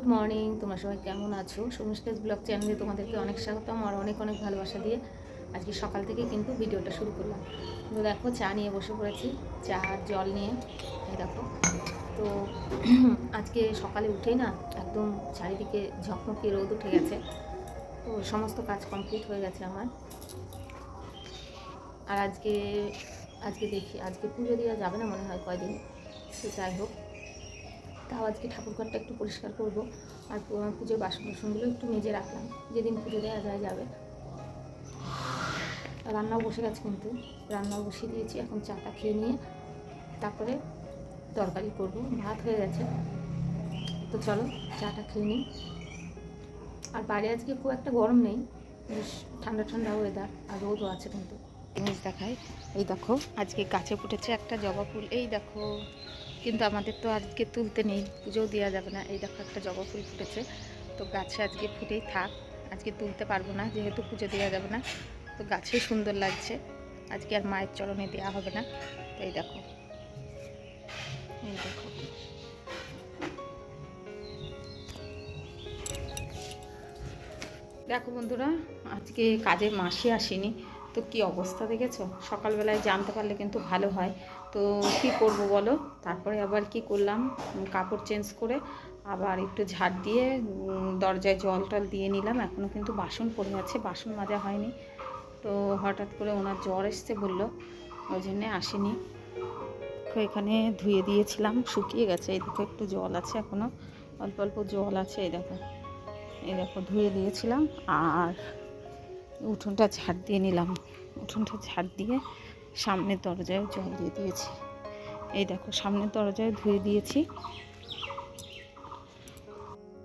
Good morning, তোমরা সবাই কেমন আছো? সুমিষ্টেজ ব্লগ চ্যানেলে তোমাদেরকে অনেক স্বাগতম আর অনেক অনেক ভালোবাসা দিয়ে আজকে সকাল থেকে কিন্তু ভিডিওটা শুরু করলাম। তো দেখো, চা নিয়ে বসে পড়েছি, চা আর জল নিয়ে, এই দেখো। তো আজকে সকালে উঠেই না একদম চারিদিকে ঝকমকি রোদ উঠে গেছে। তো সমস্ত কাজ কমপ্লিট হয়ে গেছে আমার। আর আজকে আজকে দেখি, আজকে পুজো দেওয়া যাবে না মনে হয় কয়দিন? তো যাই হোক। তাও আজকে ঠাকুরঘরটা একটু পরিষ্কার করব। আর পুজোর বাসন টাসনগুলো একটু মেজে রাখলাম। যেদিন পুজো দেওয়া যায়, যাবে। রান্নাও বসে গেছে কিন্তু। রান্নাও বসিয়ে দিয়েছি। এখন চাটা খেয়ে নিয়ে তারপরে তরকারি করব। ভাত হয়ে গেছে। তো চলো, চাটা খেয়ে নিই। আর বাইরে আজকে খুব একটা গরম নেই। বেশ ঠান্ডা ঠান্ডা ওয়েদার আর রোদও আছে কিন্তু। জিনিস দেখাই এই দেখো, আজকে গাছে ফুটেছে একটা জবা ফুল। এই দেখো। কিন্তু আমাদের তো আজকে তুলতে নেই, পুজোও দেওয়া যাবে না। এই দেখো একটা জবা ফুল ফুটেছে। তো গাছে আজকে ফুটেই থাক। আজকে তুলতে পারব না, যেহেতু পুজো দেওয়া যাবে না। তো গাছে সুন্দর লাগছে। আজকে আর মায়ের চরণে দেওয়া হবে না। তো এই দেখো। এই দেখো। দেখো বন্ধুরা, আজকে কাজে মাসে আসেনি। তো কি অবস্থা দেখেছ? সকালবেলায় জানতে পারলে কিন্তু ভালো হয়। তো কি করব বলো? তারপরে আবার কি করলাম? কাপড় চেঞ্জ করে আবার একটু ঝাড় দিয়ে দরজায় জল টল দিয়ে নিলাম। এখনও কিন্তু বাসন পড়ে আছে, বাসন মাজা হয়নি। তো হঠাৎ করে ওনার জ্বর এসছে বলল, ওই জন্যে আসেনি। তো এখানে ধুয়ে দিয়েছিলাম, শুকিয়ে গেছে। এই দেখো একটু জল আছে এখনও অল্প অল্প জল আছে, এই দেখো। এই দেখো, ধুয়ে দিয়েছিলাম। আর উঠোনটা ঝাড় দিয়ে নিলাম। উঠোনটা ঝাড় দিয়ে সামনের দরজায় জল দিয়ে দিয়েছি। এই দেখো, সামনের দরজায় ধুয়ে দিয়েছি।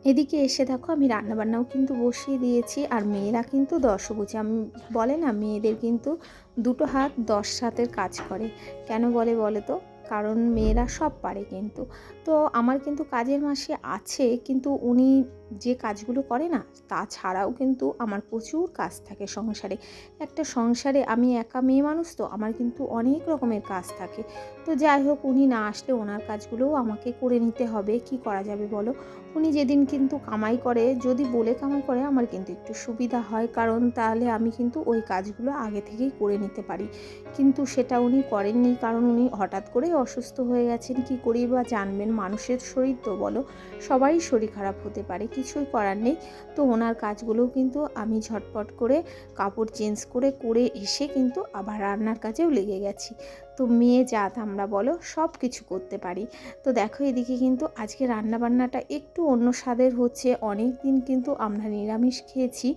এদিকে এসে দেখো, আমি রান্নাবান্নাও কিন্তু বসিয়ে দিয়েছি আর মেয়েরা কিন্তু দশভুজে আমি বলে না, মেয়েদের কিন্তু দুটো হাত দশ হাতের কাজ করে। কেন বলে বলে তো? কারণ মেয়েরা সব পারে কিন্তু। তো আমার কিন্তু কাজের মাসে আছে, কিন্তু উনি যে কাজগুলো করে না তাছাড়াও কিন্তু আমার প্রচুর কাজ থাকে সংসারে। একটা সংসারে আমি একা মেয়ে মানুষ তো, আমার কিন্তু অনেক রকমের কাজ থাকে। তো যাই হোক, উনি না আসলে ওনার কাজগুলোও আমাকে করে নিতে হবে। কি করা যাবে বলো? উনি যেদিন কিন্তু কামাই করে, যদি বলে কামাই করে, আমার কিন্তু একটু সুবিধা হয়। কারণ তাহলে আমি কিন্তু ওই কাজগুলো আগে থেকেই করে নিতে পারি। কিন্তু সেটা উনি করেননি, কারণ উনি হঠাৎ করে অসুস্থ হয়ে গেছেন। কি করি বা জানবেন, মানুষের শরীর তো বলো সবাই শরীর খারাপ হতে পারে। কিছুই করার নেই। তো ওনার কাজগুলোও কিন্তু আমি ঝটপট করে কাপড় চেঞ্জ করে করে এসে কিন্তু আবার রান্নার কাজেও লেগে গেছি। তো মেয়ে, জাত আমরা বলো, সব কিছু করতে পারি। তো দেখো এদিকে কিন্তু আজকে রান্নাবান্নাটা একটু অন্য স্বাদের হচ্ছে। অনেক দিন কিন্তু আমরা নিরামিষ খেয়েছি।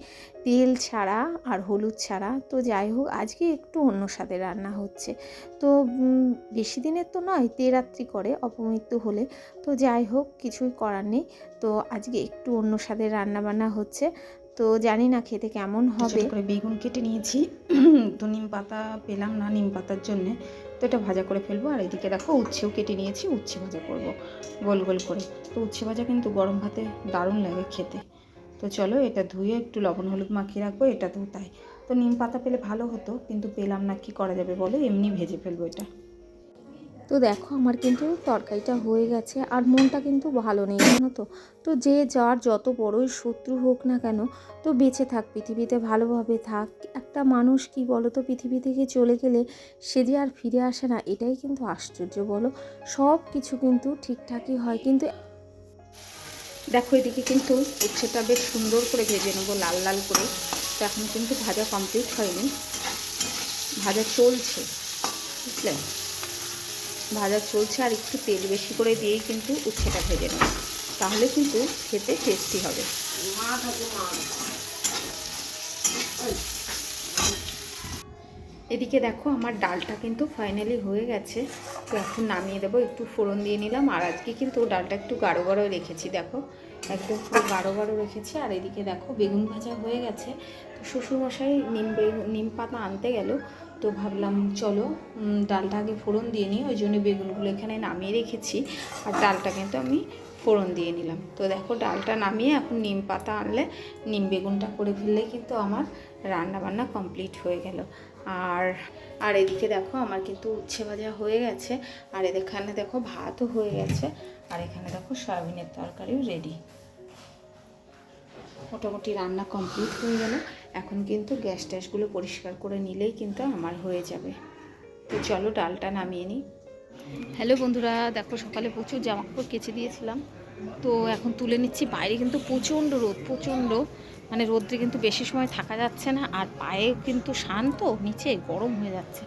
তেল ছাড়া আর হলুদ ছাড়া। তো যাই হোক আজকে একটু অন্য স্বাদের রান্না হচ্ছে। তো বেশি দিনের তো নয় তেরাত্রি করে অপমৃত্যু হলে। তো যাই হোক কিছুই করার নেই। তো আজকে একটু অন্য স্বাদের রান্নাবান্না হচ্ছে। তো জানি না খেতে কেমন হবে। করে বেগুন কেটে নিয়েছি। তো নিম পাতা পেলাম না নিম পাতার জন্যে। তো এটা ভাজা করে ফেলব। আর এদিকে দেখো উচ্ছেও কেটে নিয়েছি উচ্ছে ভাজা করব। গোল গোল করে। তো উচ্ছে ভাজা কিন্তু গরম ভাতে দারুণ লাগে খেতে। তো চলো এটা ধুয়ে একটু লবণ হলুদ মাখিয়ে রাখব এটা তো তাই। তো নিম পাতা পেলে ভালো হতো, কিন্তু পেলাম না, কি করা যাবে বলো? এমনি ভেজে ফেলব এটা। তো দেখো আমার কিন্তু তরকারিটা হয়ে গেছে, আর মনটা কিন্তু ভালো নেই, জানো তো? তো যে যার যত বড়ই শত্রু হোক না কেন, তো বেঁচে থাক, পৃথিবীতে ভালোভাবে থাক। একটা মানুষ কি বলো তো, পৃথিবী থেকে চলে গেলে সে যে আর ফিরে আসে না, এটাই কিন্তু আশ্চর্য বলো? সব কিছু কিন্তু ঠিকঠাকই হয়, কিন্তু দেখো, এদিকে কিন্তু উচ্ছেটা বেশ সুন্দর করে ভেজে নেব, লাল লাল করে। তো এখন কিন্তু ভাজা কমপ্লিট হয়নি। ভাজা চলছে, বুঝলে? ভাজা চলছে, আর একটু তেল বেশি করে দিয়েই কিন্তু উচ্ছেটা ভেজে নেব। তাহলে কিন্তু খেতে টেস্টি হবে। এদিকে দেখো, আমার ডালটা কিন্তু ফাইনালি হয়ে গেছে। তো এখন নামিয়ে দেবো। একটু ফোড়ন দিয়ে নিলাম। আর আজকে কিন্তু ডালটা একটু গাঢ় গাঢ় রেখেছি, দেখো। একদম পুরো গাঢ় গাঢ় রেখেছি। আর এদিকে দেখো, বেগুন ভাজা হয়ে গেছে। তো শ্বশুরমশাই নিম বেগুন নিম পাতা আনতে গেল। তো ভাবলাম, চলো ডালটা আগে ফোড়ন দিয়ে নিই। ওই জন্য বেগুনগুলো এখানে নামিয়ে রেখেছি। আর ডালটা কিন্তু আমি ফোড়ন দিয়ে নিলাম। তো দেখো, ডালটা নামিয়ে এখন নিম পাতা আনলে, নিম বেগুনটা করে ফেললে কিন্তু আমার রান্না বান্না কমপ্লিট হয়ে গেল। আর আর এদিকে দেখো আমার কিন্তু উচ্ছে ভাজা হয়ে গেছে। আর এখানে দেখো ভাতও হয়ে গেছে। আর এখানে দেখো সয়াবিনের তরকারিও রেডি মোটামুটি রান্না কমপ্লিট হয়ে গেল। এখন কিন্তু গ্যাস ট্যাসগুলো পরিষ্কার করে নিলেই কিন্তু আমার হয়ে যাবে। তো চলো ডালটা নামিয়ে নিই। হ্যালো বন্ধুরা, দেখো সকালে প্রচুর জামা কাপড় কেচে দিয়েছিলাম। তো এখন তুলে নিচ্ছি। বাইরে কিন্তু প্রচণ্ড রোদ, প্রচণ্ড। মানে রোদ্রে কিন্তু বেশি সময় থাকা যাচ্ছে না। আর পায়ে কিন্তু শান্ত, নিচে গরম হয়ে যাচ্ছে।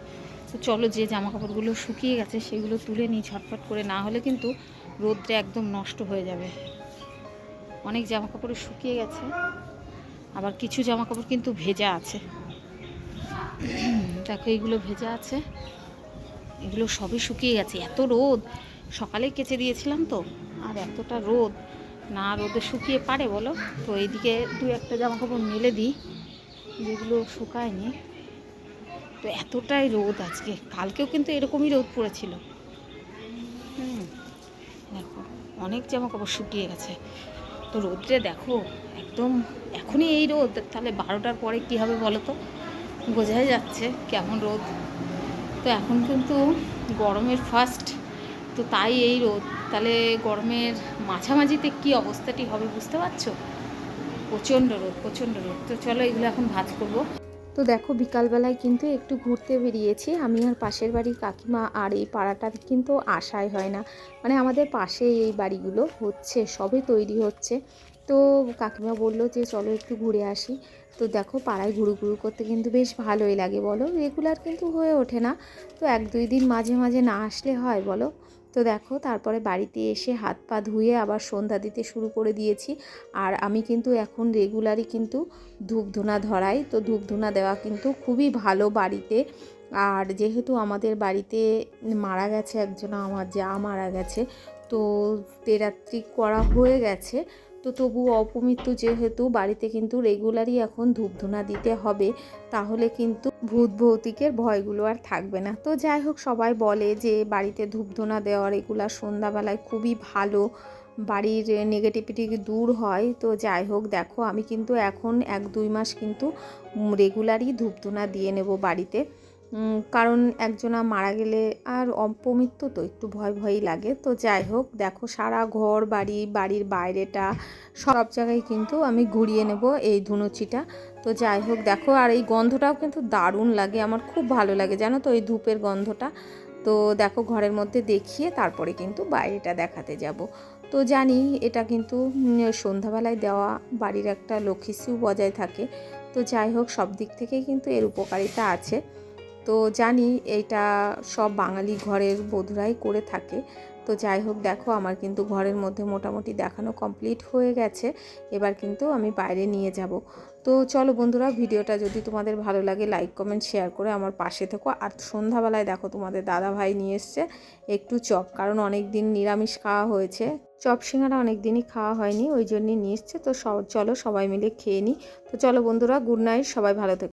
তো চলো যে জামা কাপড়গুলো শুকিয়ে গেছে, সেগুলো তুলে নিই ঝটফট করে। না হলে কিন্তু রোদ্রে একদম নষ্ট হয়ে যাবে। অনেক জামা কাপড় শুকিয়ে গেছে। আবার কিছু জামা কাপড় কিন্তু ভেজা আছে। দেখো এইগুলো ভেজা আছে। এগুলো সবই শুকিয়ে গেছে। এত রোদ! সকালে কেচে দিয়েছিলাম তো। আর এতটা রোদ, না রোদে শুকিয়ে পারে বলো? তো এইদিকে দু একটা জামা কাপড় মেলে দিই, যেগুলো শুকায়নি। তো এতটাই রোদ আজকে, কালকেও কিন্তু এরকমই রোদ পড়েছিল। হুম, দেখো, অনেক জামা কাপড় শুকিয়ে গেছে। তো রোদরে দেখো, একদম এখনই এই রোদ, তাহলে বারোটার পরে কী হবে বলো তো? বোঝাই যাচ্ছে কেমন রোদ। তো এখন কিন্তু গরমের ফার্স্ট তো তাই এই রোদ। তাহলে গরমের মাঝামাঝিতে কি অবস্থাটি হবে বুঝতে পারছ? প্রচণ্ড রোদ প্রচণ্ড রোদ। তো চলো এগুলো এখন ভাজ করব। তো দেখো, বিকালবেলায় কিন্তু একটু ঘুরতে বেরিয়েছি। আমি আর পাশের বাড়ির কাকিমা আর এই পাড়াটার কিন্তু আশাই হয় না। মানে আমাদের পাশে এই বাড়িগুলো হচ্ছে সবে তৈরি হচ্ছে। তো কাকিমা বলল যে, চলো একটু ঘুরে আসি। তো দেখো, পাড়ায় ঘুরু ঘুরু করতে কিন্তু বেশ ভালোই লাগে বলো। রেগুলার কিন্তু হয়ে ওঠে না। তো এক দুই দিন মাঝে মাঝে না আসলে হয় বলো। তো দেখো, তারপরে বাড়িতে এসে হাত পা ধুয়ে আবার সন্ধ্যা দিতে শুরু করে দিয়েছি। আর আমি কিন্তু এখন রেগুলারই কিন্তু ধূপ ধুনা ধরাই। তো ধূপ ধুনা দেওয়া কিন্তু খুবই ভালো বাড়িতে। আর যেহেতু আমাদের বাড়িতে মারা গেছে একজন, আমার যা মারা গেছে, তো তেরাত্রিক করা হয়ে গেছে। তো তবু অপমৃত্যু যেহেতু বাড়িতে কিন্তু রেগুলারই এখন ধূপধুনা দিতে হবে, তাহলে কিন্তু ভূত ভৌতিকের ভয়গুলো আর থাকবে না। তো যাই হোক, সবাই বলে যে বাড়িতে ধূপ দেওয়ার দেওয়া রেগুলার সন্ধ্যাবেলায় খুবই ভালো, বাড়ির নেগেটিভিটি দূর হয়। তো যাই হোক, দেখো আমি কিন্তু এখন এক দুই মাস কিন্তু রেগুলারই ধূপধুনা দিয়ে নেব বাড়িতে। কারণ একজনা মারা গেলে আর অপমৃত্যু তো একটু ভয় ভয়ই লাগে। তো যাই হোক, দেখো সারা ঘর, বাড়ি, বাড়ির বাইরেটা, সব জায়গায় কিন্তু আমি ঘুরিয়ে নেব এই ধুনুচিটা। তো যাই হোক, দেখো আর এই গন্ধটাও কিন্তু দারুণ লাগে, আমার খুব ভালো লাগে, জানো তো এই ধূপের গন্ধটা। তো দেখো ঘরের মধ্যে দেখিয়ে তারপরে কিন্তু বাইরেটা দেখাতে যাব। তো জানি এটা কিন্তু সন্ধ্যাবেলায় দেওয়া, বাড়ির একটা লক্ষ্মীশ্রীও বজায় থাকে। তো যাই হোক, সব দিক থেকেই কিন্তু এর উপকারিতা আছে। তো জানি এটা সব বাঙালি ঘরের বধুরাই করে থাকে। তো যাই হোক, দেখো আমার কিন্তু ঘরের মধ্যে মোটামুটি দেখানো কমপ্লিট হয়ে গেছে। এবার কিন্তু আমি বাইরে নিয়ে যাব। তো চলো বন্ধুরা, ভিডিওটা যদি তোমাদের ভালো লাগে লাইক কমেন্ট শেয়ার করে আমার পাশে থেকো। আর সন্ধ্যাবেলায় দেখো তোমাদের দাদা ভাই নিয়ে এসছে একটু চপ, কারণ অনেক দিন নিরামিষ খাওয়া হয়েছে। চপ সিঙ্গারা অনেক দিনই খাওয়া হয়নি, ওই জন্যই নিয়ে এসছে। তো চলো সবাই মিলে খেয়ে নিই। তো চলো বন্ধুরা গুড নাইট সবাই ভালো থেকো।